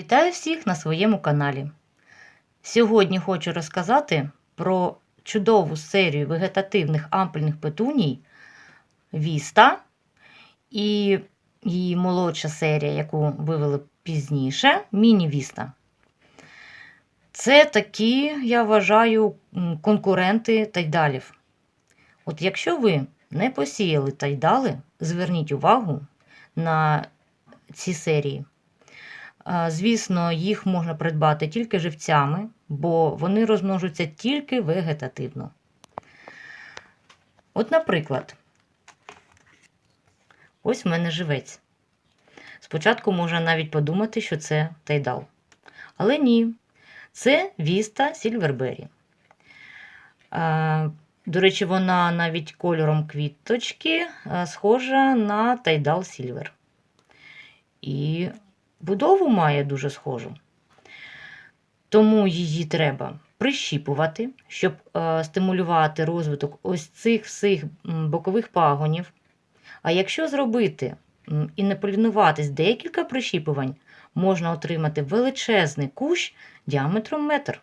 Вітаю всіх на своєму каналі. Сьогодні хочу розказати про чудову серію вегетативних ампельних петуній Віста і її молодша серія, яку вивели пізніше, Міні-Віста. Це такі, я вважаю, конкуренти тайдалів. От якщо ви не посіяли тайдали, зверніть увагу на ці серії. Звісно, їх можна придбати тільки живцями, бо вони розмножуються тільки вегетативно. От, наприклад, ось в мене живець. Спочатку можна навіть подумати, що це тайдал. Але ні, це Віста Сільвербері. До речі, вона навіть кольором квіточки схожа на тайдал Сільвер. І будову має дуже схожу. Тому її треба прищіпувати, щоб е, стимулювати розвиток ось цих всіх бокових пагонів. А якщо зробити і не полінуватись декілька прищіпувань, можна отримати величезний кущ діаметром метр.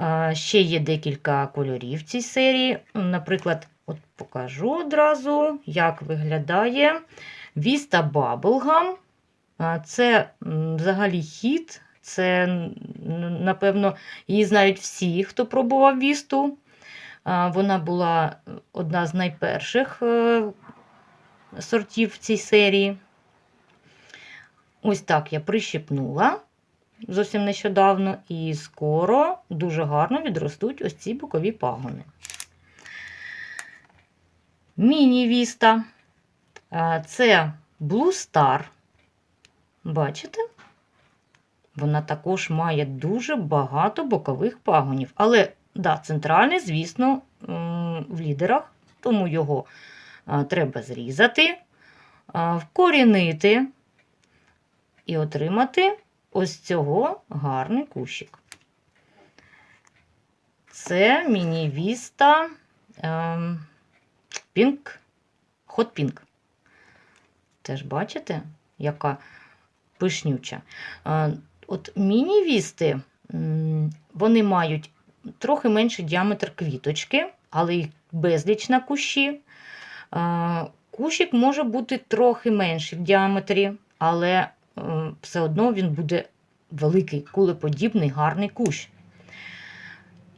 Е, Ще є декілька кольорів в цій серії. Наприклад, от покажу одразу, як виглядає Vista Bubblegum. Це взагалі хіт. Це, напевно, її знають всі, хто пробував вісту. Вона була одна з найперших е, сортів в цій серії. Ось так я прищепнула зовсім нещодавно, і скоро дуже гарно відростуть ось ці бокові пагони. Міні-віста. Це Blue Star. Бачите? Вона також має дуже багато бокових пагонів. Але, да, центральний, звісно, в лідерах, тому його треба зрізати, вкорінити і отримати ось цього гарний кущик. Це міні-віста ем, Pink, Hot Pink. Теж бачите, яка пишнюча. От міні-вісти, вони мають трохи менший діаметр квіточки, але їх безліч на кущі. Кущик може бути трохи менший в діаметрі, але е, все одно він буде великий, кулеподібний, гарний кущ.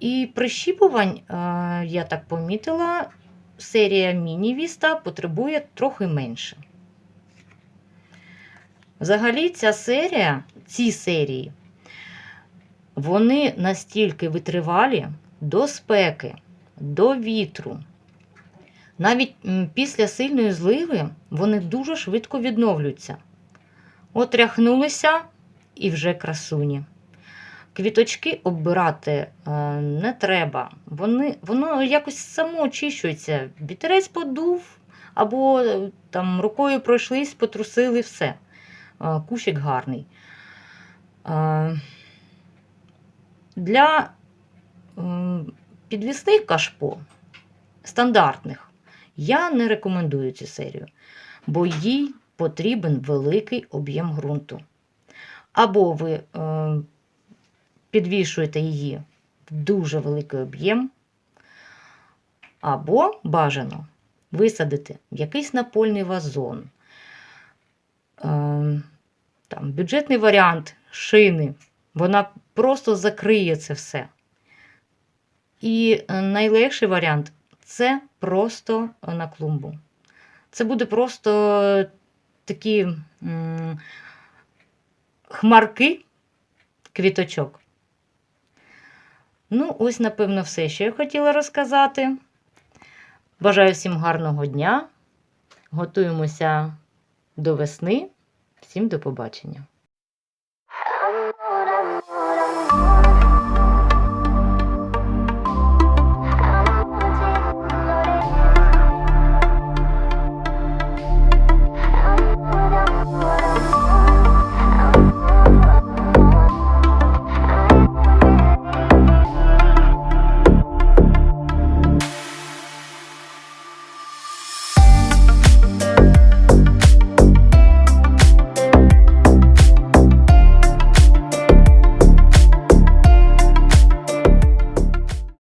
І прищіпувань, е, я так помітила, серія міні-віста потребує трохи менше. Взагалі, ця серія, ці серії, вони настільки витривалі до спеки, до вітру. Навіть після сильної зливи вони дуже швидко відновлюються. От ряхнулися і вже красуні. Квіточки оббирати е, не треба. Вони, воно якось само очищується. Вітерець подув, або е, там рукою пройшлись, потрусили все. Кущик гарний. Для підвісних кашпо стандартних я не рекомендую цю серію, бо їй потрібен великий об'єм ґрунту. Або ви е, підвішуєте її в дуже великий об'єм, або бажано висадити в якийсь напольний вазон. Е, там, бюджетний варіант шини, вона просто закриє це все. І е, найлегший варіант це просто на клумбу. Це буде просто такі хмарки квіточок. Ну, ось, напевно, все, що я хотіла розказати. Бажаю всім гарного дня. Готуємося до весни. Всім до побачення.